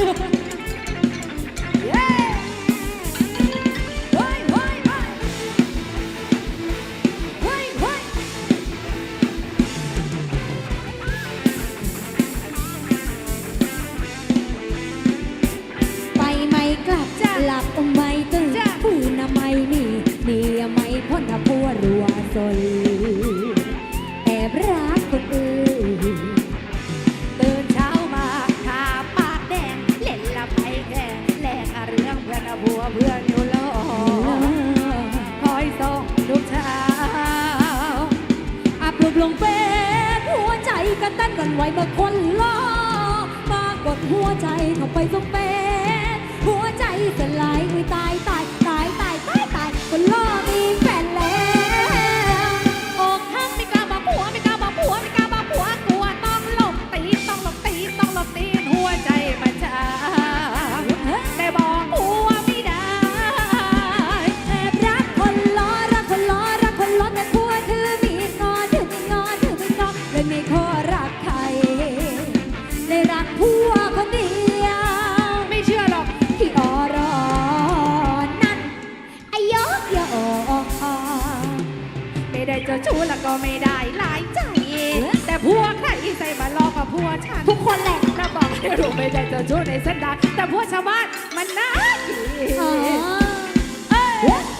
ไปไม่กลับหลับไม่ตื่นผู้น่ะไม่มีมีไม่พ้นถ้าพัวรัวสน ล้อมากดหัวใจเข้าไปสเปซหัวใจสลายอุ้ยตายตายตายตายตายตายคนล้อ ไม่ได้เจ้าชู้แล้วก็ไม่ได้หลายใจแต่พัวใครใส่มาลอกกับผัวฉันทุกคนแหละเราบอกให้รู้ไม่ได้เจ้าชู้ในสันดานแต่พัวชาวบ้านมันน่าเกลียด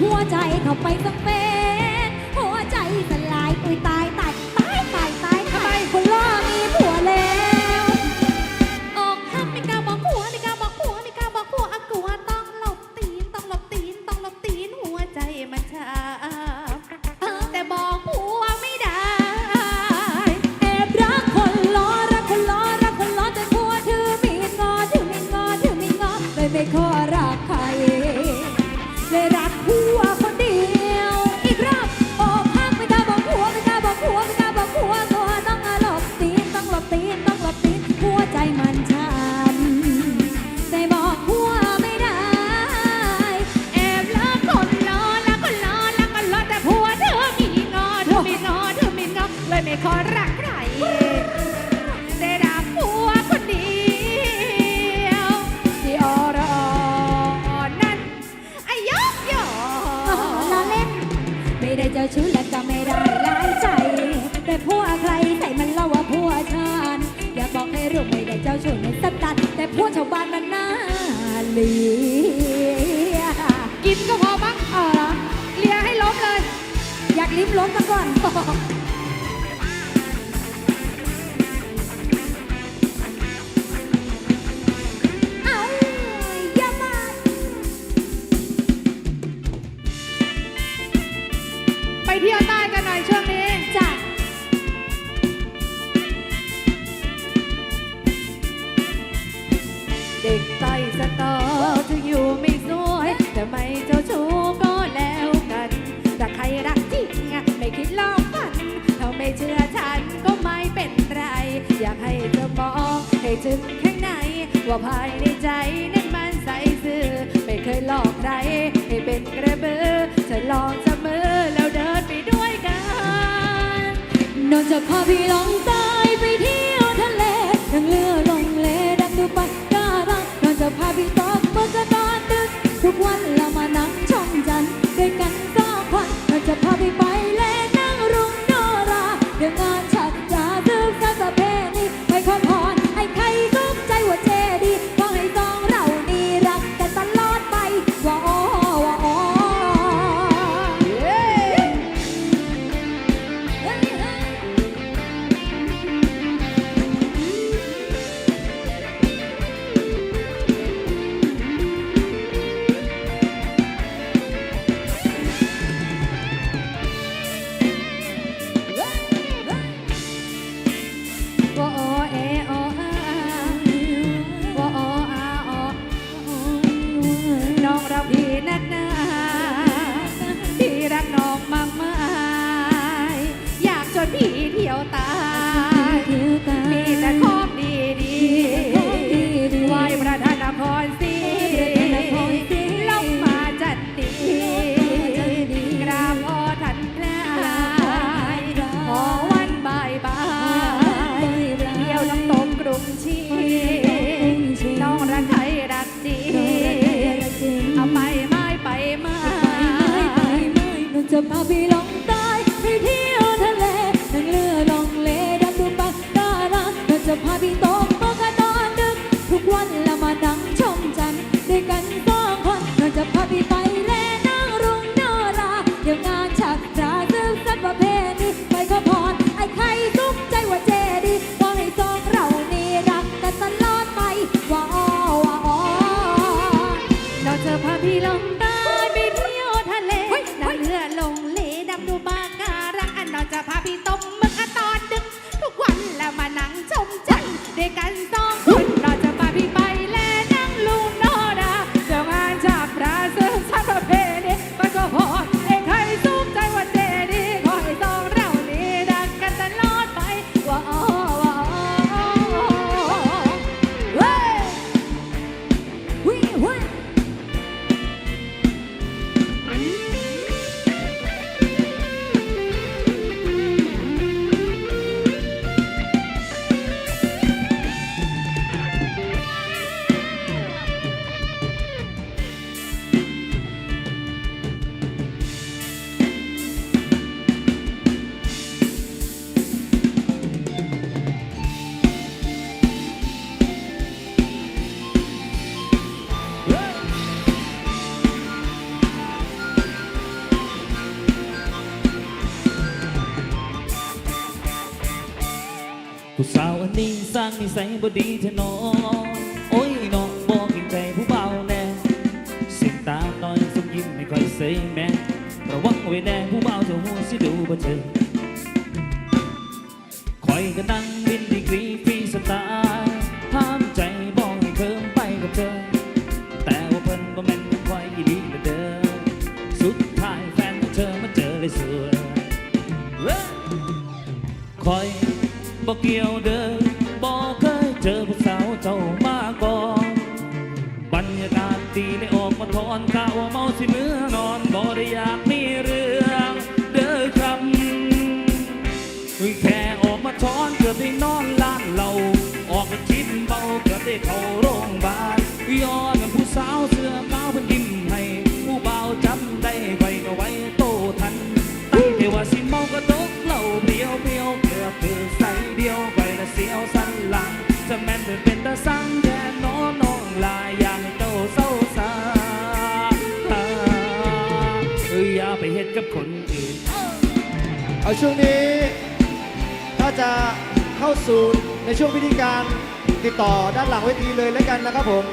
หัวใจเข้าไปสเป ไม่ได้เจ้าชู้และก็ไม่ได้ร้ายใจ แต่ผัวใครใส่มันเล่าว่าผัวฉันอยากบอกให้รู้ไม่ได้เจ้าชู้ในสัตตัดแต่ผัวชาวบ้านมันน่าเลียกินก็พอมั้งเอเหรอเลียให้ล้มเลย อยากลิ้มล้มาก่อน เด็กใต้สตอถึงอยู่ไม่สวย แต่ไม่เจ้าชู้ก็แล้วกันแต่ใครรักจริงไม่คิดลองฝันถ้าไม่เชื่อฉันก็ไม่เป็นไร อยากให้เธอมองให้ถึงข้างใน ว่าภายในใจนั้นมันใสซื่อไม่เคยหลอกใครให้เป็นกระเบือเธอลองจับมือแล้วเดินไปด้วยกันนอนจะพาพี่ลองต้ไนั่งชมจั ผู้สาวอันนี้สร้างนิสัยบดีเทนอโอ้ยน้องบอกกินใจผู้เบาแน่สิตาน้อยสมยิ้มไม่ค่อยใส่แม่ระวังไว้แน่ผู้เบาจะหัวสิดูบ่เจอคอยก็นั่ง ออกมาทอนข้าวว่าเมาสิเมื่อนอนบ่ได้อยาก เอาช่วงนี้ ถ้าจะเข้าสู่ในช่วงพิธีการติดต่อด้านหลังเวทีเลยแล้วกันนะครับผม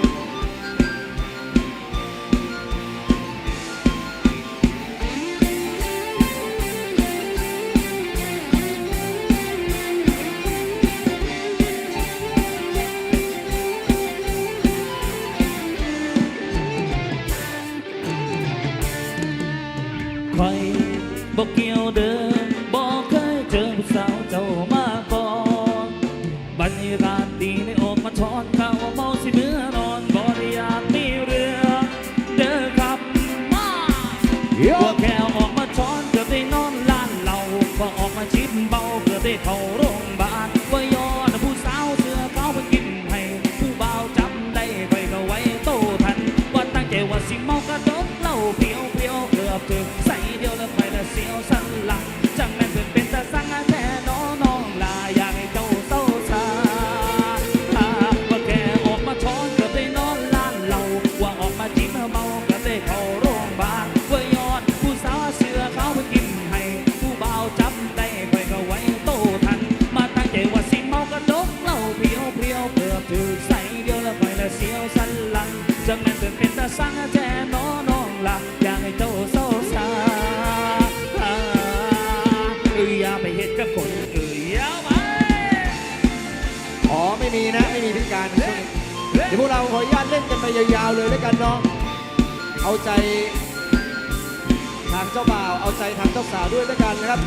คอยบอกเกี่ยวเดิมบอ ว่าแค่ออกมาช้อนเกือบได้นอนล้านเหล่าพอออกมาชิดเบาเกือบได้เข้าโรงพยาบาลว่าย้อนผู้สาวเสื้อขาวมากินให้ผู้บ่าวจำได้ไปก็ไว้โตทันว่าตั้งใจว่าสิเมากระดกเหล้าเพียวเพียวเกือบถึงใส่เดียวแล้วไปละเสียวสันหลัง วสันหลังจังแม่นเป็นเป็นตาสังแท้น้องน้องละอยากให้เจ้าเศร้าสาอ่าเอ้ยอย่าไปเฮ็ดกับคนอื่นอย่าไปอ๋อไม่มีนะไม่มีพิธีการในช่วงนี้เดี๋ยวพวกเราขออนุญาตเล่นกันไปยาวๆเลยแล้วกันเนาะเอาใจทางเจ้าบ่าวเอาใจทางเจ้าสาวด้วยแล้วกันนะครับ